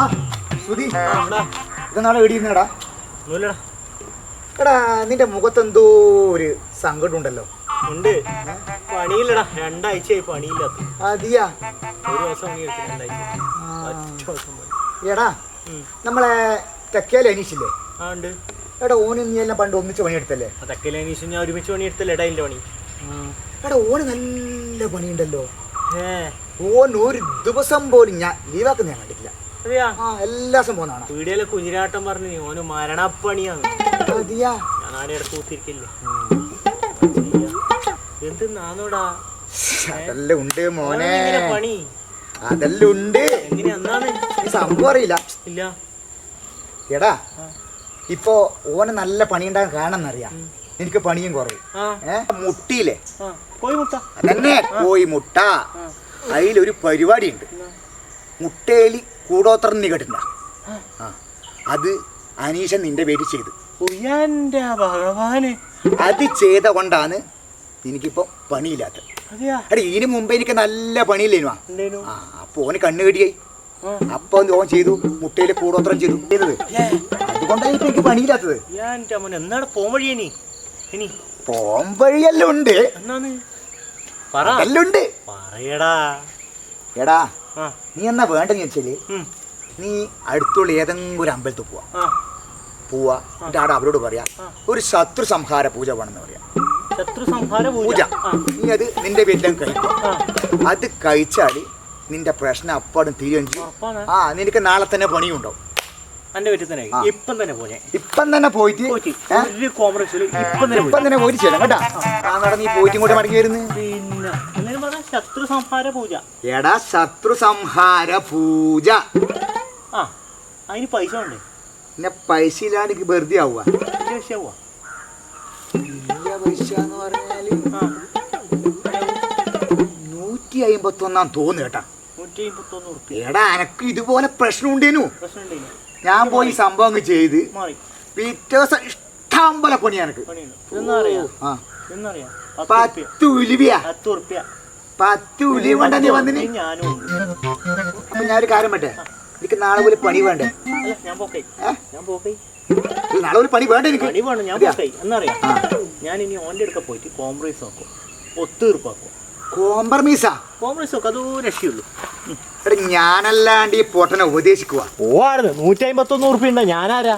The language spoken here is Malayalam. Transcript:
ആ മുഖത്ത് എന്തോ? ഇതെന്നാളെ. എടാ നിന്റെ മുഖത്തെന്തോ ഒരു സങ്കടം ഉണ്ടല്ലോ ഉണ്ട്. പണിയില്ലടാ. രണ്ടാഴ്ചയായി പണിയില്ലാത്ത. അതിയാ. ഒരു ദിവസം രണ്ടാഴ്ച. എടാ നമ്മളെ തെക്കേലെ അനീഷില്ലേ? ആ ഉണ്ട്. എടാ ഓന് നീ എല്ലാം പണ്ട് ഒന്നിച്ച് പണിയെടുത്തല്ലേ? തെക്കേലെ അനീഷ് ഞാൻ ഒരുമിച്ച് പണി എടുത്തല്ലേ എടാ എന്റെ പണി. എടാ ഓന് നല്ല പണിയുണ്ടല്ലോ. ഓൻ ഒരു ദിവസം പോലും ഞാൻ ലീവാക്കുന്ന ഞാൻ കണ്ടിട്ടില്ല. ആ എല്ലാ സംഭവം കാണാം. വീഡിയോയിലെ കുഞ്ഞിരാട്ടം പറഞ്ഞു ഓന് മരണപ്പണിയാണ്. അതിയാ ഞാൻ ആടെ ഇടത്ത് കൂത്തിരിക്കില്ലേ എന്ത് നാന്നോടാ? അതെല്ലാം ഉണ്ട് മോനെ. ഇങ്ങനെ പണി? അതെല്ലാം ഉണ്ട്. എങ്ങനെ എന്നാന്ന് ഈ സംഭവം അറിയില്ല. ഇല്ല. എടാ ഇപ്പോ ഓന് നല്ല പണി ഉണ്ടാകാൻ അറിയാം എനിക്ക് പണിയും കുറവ് ഏഹ് മുട്ടിയില്ലേ? അതന്നെ പോയി മുട്ട. കോയി അതിലൊരു പരിപാടി ഉണ്ട് എന്നാ? കൂടോത്രം നീ കേട്ടിട്ടുണ്ട? ആ. അത് അനീഷൻ നിന്റെ പേര് ചെയ്തു. ഭഗവാന്. അത് ചെയ്ത കൊണ്ടാണ് എനിക്കിപ്പോ പണിയില്ലാത്തത് അടി ഇതിനു മുമ്പ് എനിക്ക് നല്ല പണിയില്ലേനു ആ. അപ്പൊ ഓന് കണ്ണു കെട്ടിയായി. അപ്പൊ ഓൻ ചെയ്തു? മുട്ടയിൽ കൂടോത്രം ചെയ്തു. ചെയ്തത്. അതുകൊണ്ടാണ് ഇപ്പൊ എനിക്ക് പണിയില്ലാത്തത്. എന്നാണ് പോൻ വഴിയേ നീ? ഇനി. പോംവഴിയെല്ലാം ഉണ്ട്. പറയടാ. എടാ നീ എന്നാ വേണ്ടെന്ന് ചോദിച്ചാൽ നീ അടുത്തുള്ള ഏതെങ്കിലും ഒരു അമ്പലത്തിൽ പോവാ. പോവാ. എന്നിട്ട് ആടെ അവരോട് പറയാ ഒരു ശത്രു സംഹാര പൂജ വേണമെന്ന് പറയാം. ശത്രു സംഹാര പൂജ? നീ അത് നിന്റെ വീട്ടിലും കഴിക്കും. അത് കഴിച്ചാൽ നിന്റെ പ്രശ്നം അപ്പാടും തീരുകയും ചെയ്യും. ആ നിനക്ക് നാളെ തന്നെ പണിയുണ്ടാവും. എന്റെ വീട്ടിൽ തന്നെ. ഇപ്പം തന്നെ ഇപ്പം തന്നെ പോയിട്ട് ഒരു ഇപ്പം തന്നെ പോയി. തന്നെ പോയിട്ട് ചെയ്യണം കേട്ടാ? നീ പോയിട്ട് ഇങ്ങോട്ട് മടങ്ങി വരുന്നത് പിന്നെ ശത്രു സംഹാര പൂജ എടാ ശത്രു സംഹാര പൂജ ആ അതിന് പൈസ ഉണ്ടേ പിന്നെ പൈസ ഇല്ലാണ്ട് എനിക്ക് വെറുതെ ആവുക. പൈസ എന്ന് പറഞ്ഞാൽ നൂറ്റി അമ്പത്തി ഒന്നാം തോന്നു കേട്ടാ. നൂറ്റി എടാ എനക്ക് ഇതുപോലെ പ്രശ്നം ഉണ്ടേനു പ്രശ്നം ഞാൻ പോയി സംഭവം അങ്ങ് ചെയ്ത്. മാറി. പിറ്റേ ദിവസം ഇഷ്ടം പോലെ പണി എനക്ക് പണിയുണ്ട് ആ. പത്ത് ഉലുവിയാ. പത്ത് ഉറുപ്പ്യ പത്ത് നീ വന്നിന്. അപ്പൊ ഞാനൊരു കാര്യം പറ്റേ? എനിക്ക് നാളെ പോലെ പണി വേണ്ടേ? ഞാൻ ഞാൻ നാളെ ഒരു പണി വേണ്ട എനിക്ക്? പണി വേണം ഞാൻ എന്നറിയാം? ഞാൻ ഇനി ഓന്റെ അടുക്ക പോയിട്ട് കോംപ്രമൈസ് നോക്കും ഒത്തീർപ്പാക്കും കോംപ്രമൈസാ കോംപ്രമൈസ് നോക്കും അതോ രക്ഷയുള്ളൂ. എടാ ഞാനല്ലാണ്ട് ഈ പൊട്ടനെ ഉപദേശിക്കുക ഓ നൂറ്റി അമ്പത്തൊന്ന് ഞാനാരാ?